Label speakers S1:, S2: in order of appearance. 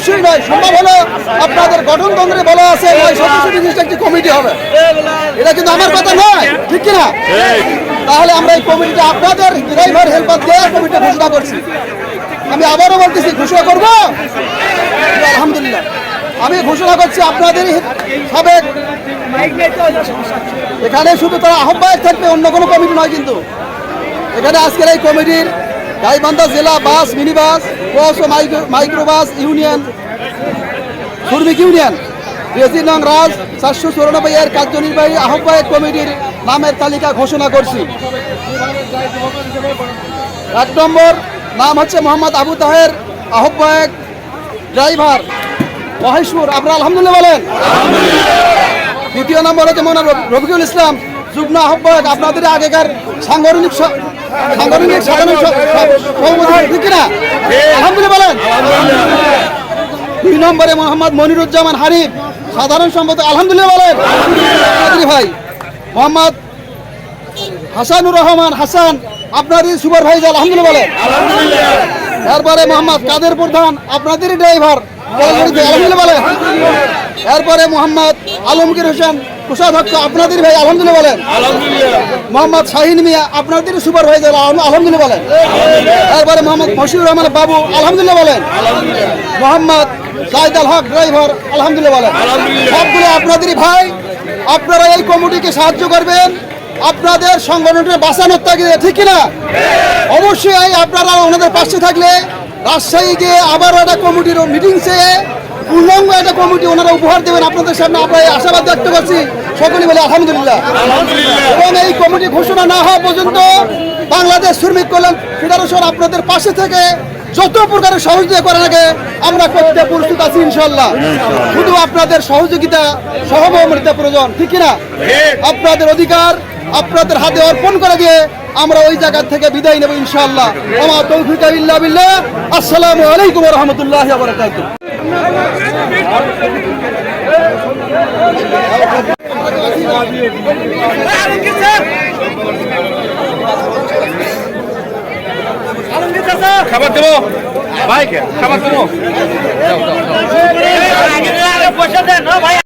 S1: অবশ্যই নয়, সম্ভব হলো আপনাদের গঠনতন্ত্রে বলা আছে নয়, সদস্য বিশিষ্ট একটি কমিটি হবে। এটা কিন্তু আমার কথা নয়, ঠিক কিনা? তাহলে আমরা এই কমিটিটা আপনাদের ড্রাইভার হেল্পার দেওয়ার কমিটি ঘোষণা করছি। আমি আবারও বলতেছি, ঘোষণা করব? আলহামদুলিল্লাহ। আমি ঘোষণা করছি আপনাদের সাবেক এখানে শুধু তারা আহ্বায়ক থাকবে, অন্য কোনো কমিটি নয় কিন্তু। এখানে আজকের এই কমিটির গাইবান্ধা জেলা বাস মিনি বাস বস ও মাইক্রো বাস ইউনিয়ন শ্রমিক ইউনিয়ন। রেজি নং রাজ, চারশো চৌরানব্বই এর কার্যনির্বাহী আহ্বায়ক কমিটির নামের তালিকা ঘোষণা করছি। এক নম্বর, নাম হচ্ছে মোহাম্মদ আবু তাহের, আহ্বায়ক, ড্রাইভার, মহেশপুর। আপনারা আলহামদুলিল্লাহ বলেন? দ্বিতীয় নম্বর হচ্ছে রফি- রফিকুল ইসলাম, যুগ্ম আহ্বায়ক। আপনাদের আগেকার সাংগঠনিক দুই নম্বরে মোহাম্মদ মনিরুজ্জামান হারিফ, সাধারণ সম্পাদক, আলহামদুলিল্লাহ বলেন। ভাই, মোহাম্মদ হাসানুর রহমান হাসান, আপনারই সুপারভাইজার, আলহামদুলিল্লাহ বলেন। এরপরে মোহাম্মদ কাদের প্রধান, আপনাদেরই ড্রাইভার আলহামদুলিল্লাহ বলেন। এরপরে মোহাম্মদ আলমগীর হোসেন কোষাধ্যক্ষ আপনাদের ভাই আলহামদুলিল্লাহ বলেন। মোহাম্মদ শাহিন মিয়া আপনাদের সুপারভাইজার আলহাম- আলহামদুলিল্লাহ বলেন। এরপরে মোহাম্মদ মশিউর রহমান বাবু আলহামদুলিল্লাহ বলেন। মোহাম্মদ আল হক ড্রাইভার আলহামদুলিল্লাহ বলেন। সবগুলো আপনাদেরই ভাই আপনারা এই কমিটিকে সাহায্য করবেন। আপনাদের সংগঠনটা বাঁচানোর তাগিদে ঠিক কিনা? অবশ্যই আপনারা ওনাদের পাশে থাকলে রাজশাহী গিয়ে আবার একটা কমিটির মিটিং চেয়ে পূর্ণাঙ্গ একটা কমিটি ওনারা উপহার দেবেন আপনাদের সামনে। আমরা এই আশাবাদ ব্যক্ত করছি। সকলে বলে আলহামদুলিল্লাহ। এবং এই কমিটি ঘোষণা না হওয়া পর্যন্ত বাংলাদেশ শ্রমিক কল্যাণ ফেডারেশন আপনাদের পাশে থেকে যত প্রকারের সহযোগিতা করার আগে আমরা করতে প্রস্তুত আছি ইনশাল্লাহ শুধু আপনাদের সহযোগিতা সহমর্মিতা প্রয়োজন ঠিক কিনা? আপনাদের অধিকার আপনাদের হাতে অর্পণ করে দিয়ে আমরা ওই জায়গা থেকে বিদায় নেব ইনশাআল্লাহ। আমার তৌফিক ইল্লা বিল্লাহ। আসসালামু আলাইকুম ওয়া রাহমাতুল্লাহি ওয়া বারাকাতুহু।
S2: খাবার দেবো? ভাই খাবার দেবো?
S3: পয়সা দেন ভাই।